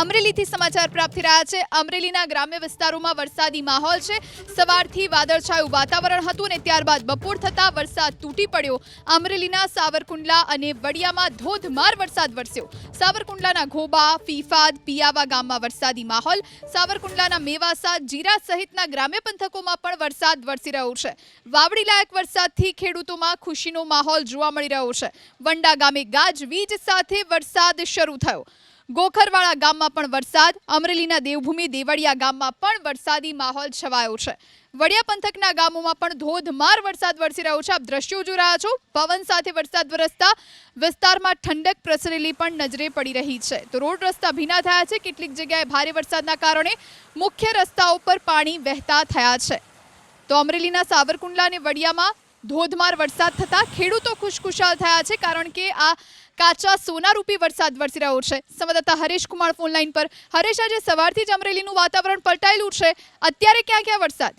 અમરેલીથી સમાચાર પ્રાપ્ત રહ્યા છે. અમરેલીના ગ્રામ્ય વિસ્તારોમાં વરસાદી માહોલ છે. સવારથી વાદળછાયું વાતાવરણ હતું અને ત્યારબાદ બપોર થતાં વરસાદ તૂટી પડ્યો. અમરેલીના સાવરકુંડલા અને વડિયામાં ધોધમાર વરસાદ વરસ્યો. સાવરકુંડલાના ઘોબા, ફીફાદ, પિયાવા ગામમાં વરસાદી માહોલ. સાવરકુંડલાના મેવાસા, જીરા સહિતના ગ્રામ્ય પંથકોમાં પણ વરસાદ વરસી રહ્યો છે. વાવડી લાયક વરસાદથી ખેડૂતોમાં ખુશીનો માહોલ જોવા મળી રહ્યો છે. વંડા ગામે ગાજવીજ સાથે વરસાદ શરૂ થયો. ગોખરવાળા ગામમાં પણ વરસાદ, અમરેલીના દેવભૂમિ, દેવળિયા ગામમાં પણ વરસાદી માહોલ છવાયો છે. વડિયા પંથકના ગામોમાં પણ ધોધમાર વરસાદ વરસી રહ્યો છે. આપ દ્રશ્યો જોઈ રહ્યા છો. પવન સાથે વરસાદ વરસતા વિસ્તારમાં ઠંડક પ્રસરેલી પણ નજરે પડી રહી છે. તો રોડ રસ્તા ભીના થયા છે. કેટલીક જગ્યાએ ભારે વરસાદના કારણે મુખ્ય રસ્તાઓ પર પાણી વહેતા થયા છે. તો અમરેલીના સાવરકુંડલા અને વડિયામાં ધોધમાર વરસાદ થતાં ખેડૂતો ખુશખુશાલ થયા છે, કારણ કે આ કાચા સોનારૂપી વરસાદ વરસી રહ્યો છે. સંવાદદાતા હરેશ કુમાર ફોનલાઈન પર. હરેશ, આજે સવારથી જ અમરેલીનું વાતાવરણ પલટાયેલું છે. અત્યારે ક્યાં ક્યાં વરસાદ?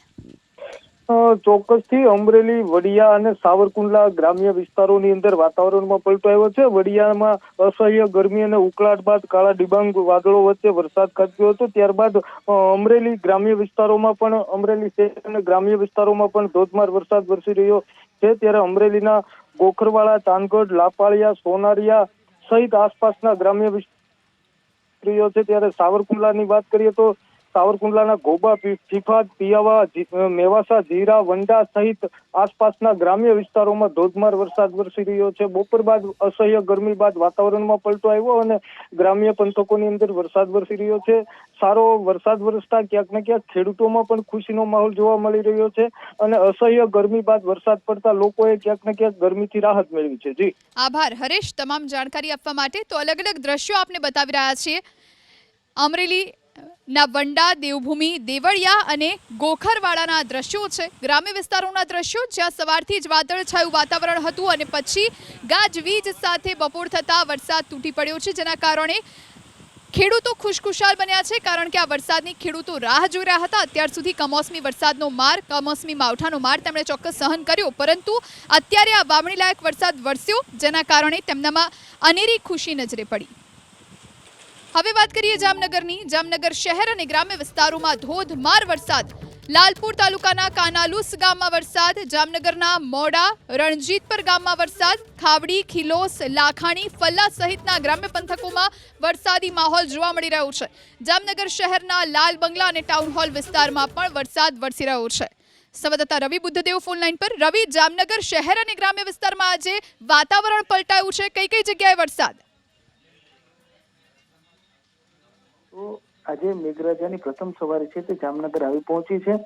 ચોક્કસથી અમરેલી, વડિયા અને સાવરકુંડલા ગ્રામ્ય વિસ્તારોની અંદર વાતાવરણમાં પલટો આવ્યો છે. વડિયામાં અસહ્ય ગરમી અને ઉકળાટ બાદ કાળા ડિબાંગ વાદળો વચ્ચે વરસાદ ખાબક્યો હતો. ત્યારબાદ અમરેલી ગ્રામ્ય વિસ્તારોમાં પણ, અમરેલી શહેર અને ગ્રામ્ય વિસ્તારોમાં પણ ધોધમાર વરસાદ વરસી રહ્યો છે, ત્યારે અમરેલીના ગોખરવાળા ચાંદગઢ લાપાળિયા, સોનારિયા સહિત આસપાસના ગ્રામ્ય વિસ્તારો છે, ત્યારે સાવરકુંડલાની વાત કરીએ તો સાવરકુંડલાના ગોબા પી- પિયાવા મેવાસા, જીરા, વંડા સહિત આસપાસના ગ્રામ્ય વિસ્તારોમાં ધોધમાર વરસાદ વરસી રહ્યો છે. બપોર બાદ અસહ્ય ગરમી બાદ વાતાવરણમાં પલટો આવ્યો અને ગ્રામ્ય પંથકોની અંદર વરસાદ વરસી રહ્યો છે. સારો વરસાદ વરસતા ક્યાંક ને ક્યાંક ખેડૂતોમાં પણ ખુશીનો માહોલ જોવા મળી રહ્યો છે અને અસહ્ય ગરમી બાદ વરસાદ પડતા લોકોએ ક્યાંક ને ક્યાંક ગરમીથી રાહત મેળવી છે. જી. આભાર હરેશ. તમામ જાણકારી આપવા માટે તો અલગ અલગ દ્રશ્યો આપને બતાવી રહ્યા છીએ. અમરેલી ના, વંડા, દેવભૂમિ, દેવળિયા અને ગોખરવાડાના દ્રશ્યો છે. ગ્રામ્ય વિસ્તારોના દ્રશ્યો, જ્યાં સવારથી જ વાદળછાયું વાતાવરણ હતું અને પછી ગાજવીજ સાથે બપોર થતાં વરસાદ તૂટી પડ્યો છે, જેના કારણે ખેડૂતો ખુશખુશાલ બન્યા છે, કારણ કે આ વરસાદની ખેડૂતો રાહ જોઈ રહ્યા હતા. અત્યાર સુધી કમોસમી વરસાદનો માર, કમોસમી માવઠાનો માર તેમણે ચોક્કસ સહન કર્યો. પરંતુ અત્યારે આ વાવણીલાયક વરસાદ વરસ્યો, જેના કારણે તેમનામાં અનેરી ખુશી નજરે પડી. હવે વાત કરીએ જામનગરની. જામનગર શહેર અને ગ્રામ્ય વિસ્તારોમાં ધોધમાર વરસાદ. લાલપુર તાલુકાના કાનાલુસ ગામમાં વરસાદ, જામનગરના મોડા, રણજીતપર ગામમાં વરસાદ, ખાવડી, ખિલોસ, લાખાણી, ફલ્લા સહિતના ગ્રામ્ય પંથકોમાં વરસાદી માહોલ જોવા મળી રહ્યો છે. જામનગર શહેરના લાલ બંગલા અને ટાઉન હોલ વિસ્તારમાં પણ વરસાદ વરસી રહ્યો છે. સંવાદદાતા રવિ બુદ્ધદેવ ફોન લાઈન પર. રવિ, જામનગર શહેર અને ગ્રામ્ય વિસ્તારમાં આજે વાતાવરણ પલટાયું છે. કઈ કઈ જગ્યાએ વરસાદ? આજે મેઘરાજાની પ્રથમ સવારી છે તે જામનગર આવી પહોંચી છે.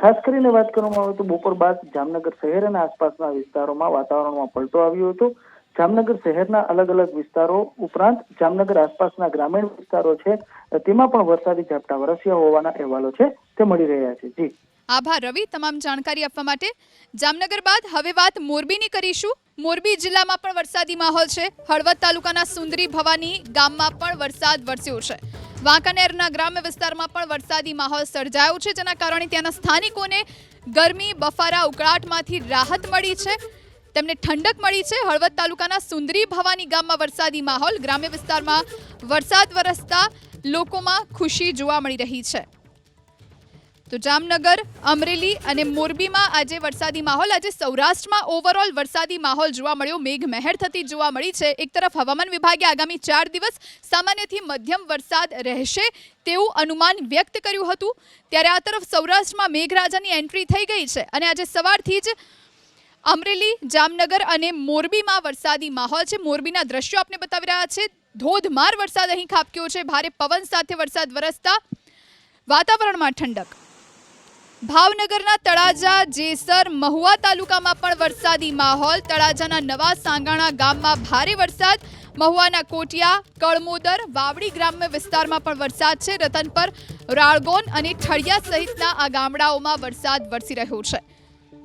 ખાસ કરીને વાત કરવામાં આવે તો બપોર બાદ જામનગર શહેર અને આસપાસના વિસ્તારોમાં વાતાવરણમાં પલટો આવ્યો હતો. જામનગર શહેરના અલગ અલગ વિસ્તારો ઉપરાંત જામનગર આસપાસના ગ્રામીણ વિસ્તારો છે તેમાં પણ વરસાદી ઝાપટા વરસ્યા હોવાના અહેવાલો છે તે મળી રહ્યા છે. જી. આભાર રવિ તમામ જાણકારી આપવા માટે. જામનગર બાદ હવે વાત મોરબીની કરીશું. મોરબી જિલ્લામાં પણ વરસાદી માહોલ છે. હળવદ તાલુકાના સુંદરી ભવાની ગામમાં પણ વરસાદ વરસ્યો છે. વાંકાનેરના ગ્રામ્ય વિસ્તારમાં પણ વરસાદી માહોલ સર્જાયો છે, જેના કારણે ત્યાંના સ્થાનિકોને ગરમી, બફારા, ઉકળાટમાંથી રાહત મળી છે. તેમને ઠંડક મળી છે. હળવદ તાલુકાના સુંદરી ભવાની ગામમાં વરસાદી માહોલ ગ્રામ્ય વિસ્તારમાં વરસાદ વરસતા લોકોમાં ખુશી જોવા મળી રહી છે. તો જામનગર, અમરેલી અને મોરબીમાં આજે વરસાદી માહોલ, આજે સૌરાષ્ટ્રમાં ઓવરઓલ વરસાદી માહોલ જોવા મળ્યો. મેઘ મહેર થતી જોવા મળી છે. એક તરફ હવામાન વિભાગે આગામી ચાર દિવસ સામાન્યથી મધ્યમ વરસાદ રહેશે તેવું અનુમાન વ્યક્ત કર્યું હતું. ત્યારે આ તરફ સૌરાષ્ટ્રમાં મેઘરાજાની એન્ટ્રી થઈ ગઈ છે અને આજે સવારથી જ અમરેલી, જામનગર અને મોરબીમાં વરસાદી માહોલ છે. મોરબીના દ્રશ્યો આપને બતાવી રહ્યા છે. ધોધમાર વરસાદ અહીં ખાબક્યો છે. ભારે પવન સાથે વરસાદ વરસતા વાતાવરણમાં ઠંડક. ભાવનગરના તળાજા જેસર મહુવા તાલુકામાં પણ વરસાદી માહોલ. તળાજાના નવા સાંગાણા ગામમાં ભારે વરસાદ. મહુવાના કોટિયા, કળમોદર, વાવડી ગ્રામ્ય વિસ્તારમાં પણ વરસાદ છે. રતનપર, રાળગોન અને ઠળિયા સહિતના આ ગામડાઓમાં વરસાદ વરસી રહ્યો છે.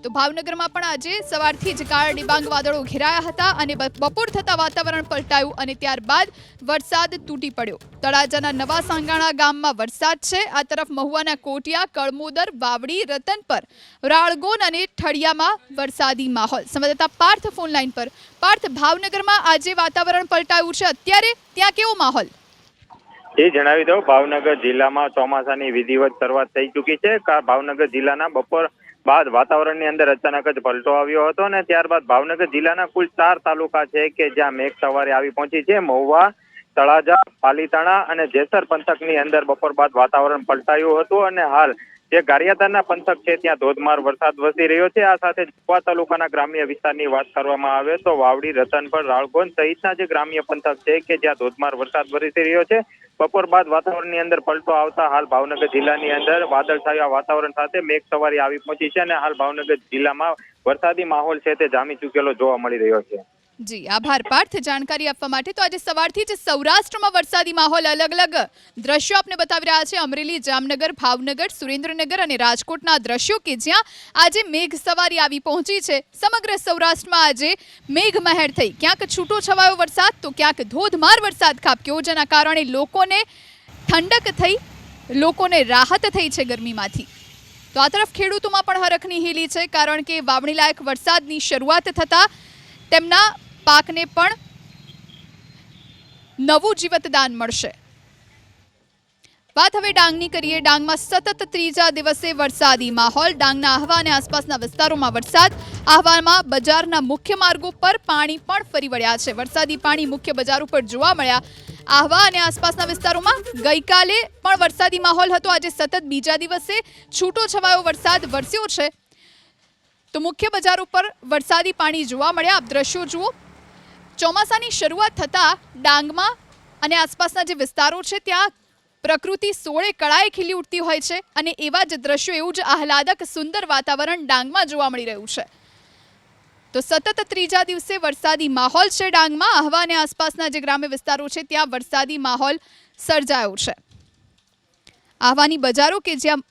તો ભાવનગરમાં પણ આજે સવારથી જ કાળા ડિબાંગ વાદળો ઘેરાયા હતા અને બપોર થતાં વાતાવરણ પલટાયું અને ત્યારબાદ વરસાદ તૂટી પડ્યો. તળાજાના નવા સાંગાણા ગામમાં વરસાદ છે. આ તરફ મહુવાના કોટિયા, કળમોદર, વાવડી રતનપર રાળગોન અને ઠળિયામાં વરસાદી માહોલ. સંવાદદાતા પાર્થ ફોન લાઈન પર. પાર્થ, ભાવનગરમાં આજે વાતાવરણ પલટાયું છે. અત્યારે ત્યાં કેવો માહોલ? એ જણાવી દઉં. ભાવનગર જિલ્લામાં ચોમાસાની વિધિવત શરૂઆત થઈ ચૂકી છે. ભાવનગર જિલ્લાના બપોર બાદ વાતાવરણની અંદર અચાનક જ પલટો આવ્યો હતો અને ત્યારબાદ ભાવનગર જિલ્લાના કુલ ચાર તાલુકા છે કે જ્યાં મેઘ સવારે આવી પહોંચી છે. મહુવા, તળાજા, પાલીતાણા અને જેસર પંથકની અંદર બપોર બાદ વાતાવરણ પલટાયું હતું અને હાલ જે ગારિયાદાના પંથક છે, ત્યાં ધોધમાર વરસાદ વરસી રહ્યો છે. આ સાથે જુવા તાલુકાના ગ્રામ્ય વિસ્તારની વાત કરવામાં આવે તો વાવડી રતનપર રાળગોંદ સહિતના જે ગ્રામ્ય પંથક છે કે જ્યાં ધોધમાર વરસાદ વરસી રહ્યો છે, બપોર બાદ વાતાવરણની અંદર પલટો આવતા હાલ ભાવનગર જિલ્લાની અંદર વાદળછાયા વાતાવરણ સાથે મેઘ સવારી આવી પહોંચી છે અને હાલ ભાવનગર જિલ્લામાં વરસાદી માહોલ છે તે જામી ચૂકેલો જોવા મળી રહ્યો છે. જી, આભાર. પાર્થ, જાણકારી આપવા માટે તો આજે સવારથી જ સૌરાષ્ટ્રમાં વરસાદી માહોલ અલગ અલગ દ્રશ્યો આપને બતાવી રહ્યા છે. અમરેલી, જામનગર, ભાવનગર, સુરેન્દ્રનગર અને રાજકોટના દ્રશ્યો કે જ્યાં આજે મેઘ સવારી આવી પહોંચી છે. સમગ્ર સૌરાષ્ટ્રમાં આજે મેઘ મહેર થઈ. ક્યાંક છૂટો છવાયો વરસાદ તો ક્યાંક ધોધમાર વરસાદ ખાબક્યો, જેના કારણે લોકોને ઠંડક થઈ, લોકોને રાહત થઈ છે ગરમીમાંથી. તો આ તરફ ખેડૂતોમાં પણ હરખની હીલી છે, કારણ કે વાવણી લાયક વરસાદની શરૂઆત થતાં તેમના પાકને પણ નવું જીવતદાન મળશે. વાત હવે ડાંગની કરીએ. ડાંગમાં સતત ત્રીજા દિવસે વરસાદી માહોલ. ડાંગના આહવા અને આસપાસના વિસ્તારોમાં વરસાદ. આહવામાં બજારના મુખ્ય માર્ગો પર પાણી પણ ફરી વળ્યા છે. વરસાદી પાણી મુખ્ય બજાર ઉપર જોવા મળ્યા. આહવા અને આસપાસના વિસ્તારોમાં ગઈકાલે પણ વરસાદી માહોલ હતો. આજે સતત બીજા દિવસે છૂટો છવાયો વરસાદ વરસ્યો છે. તો મુખ્ય બજાર ઉપર વરસાદી પાણી જોવા મળ્યા. આપ દ્રશ્યો જુઓ. ચોમાસાની શરૂઆત થતાં ડાંગમાં અને આસપાસના જે વિસ્તારો છે, ત્યાં પ્રકૃતિ સોળે કળાએ ખીલી ઉઠતી હોય છે અને એવા જ દ્રશ્યો, એવું જ આહલાદક સુંદર વાતાવરણ ડાંગમાં જોવા મળી રહ્યું છે. તો સતત ત્રીજા દિવસે વરસાદી માહોલ છે ડાંગમાં. આહવા અને આસપાસના જે ગ્રામ્ય વિસ્તારો છે, ત્યાં વરસાદી માહોલ સર્જાયો છે. આહવાની બજારો કે જ્યાં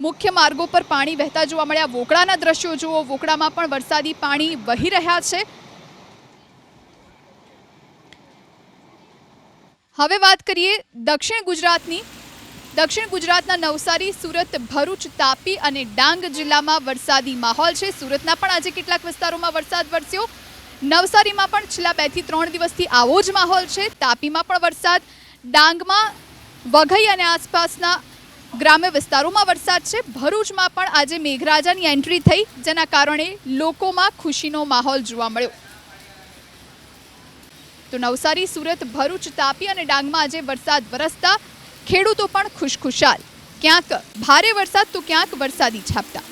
મુખ્ય માર્ગો પર પાણી વહેતા જોવા મળ્યા, વોકળાના દ્રશ્યો જુઓ. વોકળામાં પણ વરસાદી પાણી વહી રહ્યા છે. હવે વાત કરીએ દક્ષિણ ગુજરાતની. દક્ષિણ ગુજરાતના નવસારી, સુરત, ભરૂચ, તાપી અને ડાંગ જિલ્લામાં વરસાદી માહોલ છે. સુરતના પણ આજે કેટલાક વિસ્તારોમાં વરસાદ વરસ્યો. નવસારીમાં પણ છેલ્લા બેથી ત્રણ દિવસથી આવો જ માહોલ છે. તાપીમાં પણ વરસાદ, ડાંગમાં વઘઈ અને આસપાસના ગ્રામ્ય વિસ્તારોમાં વરસાદ છે. ભરૂચમાં પણ આજે મેઘરાજાની એન્ટ્રી થઈ, જેના કારણે લોકોમાં ખુશીનો માહોલ જોવા મળ્યો. તો નવસારી, સુરત, ભરૂચ, તાપી અને ડાંગમાં આજે વરસાદ વરસતા ખેડૂતો પણ ખુશખુશાલ. ક્યાંક ભારે વરસાદ તો ક્યાંક વરસાદી છાપટા.